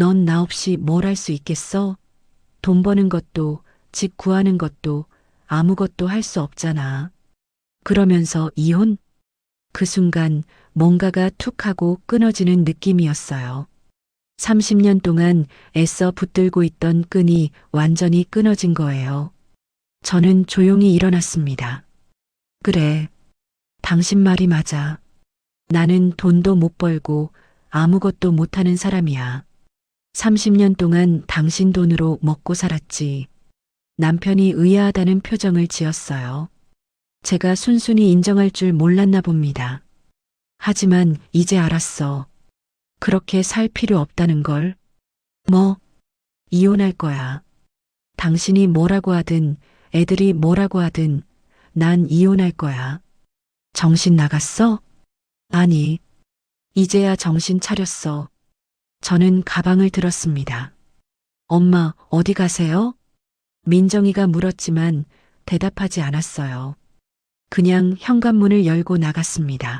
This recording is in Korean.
넌 나 없이 뭘 할 수 있겠어? 돈 버는 것도, 집 구하는 것도, 아무것도 할 수 없잖아. 그러면서 이혼? 그 순간 뭔가가 툭 하고 끊어지는 느낌이었어요. 30년 동안 애써 붙들고 있던 끈이 완전히 끊어진 거예요. 저는 조용히 일어났습니다. 그래. 당신 말이 맞아. 나는 돈도 못 벌고 아무것도 못하는 사람이야. 30년 동안 당신 돈으로 먹고 살았지. 남편이 의아하다는 표정을 지었어요. 제가 순순히 인정할 줄 몰랐나 봅니다. 하지만 이제 알았어. 그렇게 살 필요 없다는 걸. 뭐, 이혼할 거야. 당신이 뭐라고 하든, 애들이 뭐라고 하든, 난 이혼할 거야. 정신 나갔어? 아니, 이제야 정신 차렸어. 저는 가방을 들었습니다. 엄마, 어디 가세요? 민정이가 물었지만 대답하지 않았어요. 그냥 현관문을 열고 나갔습니다.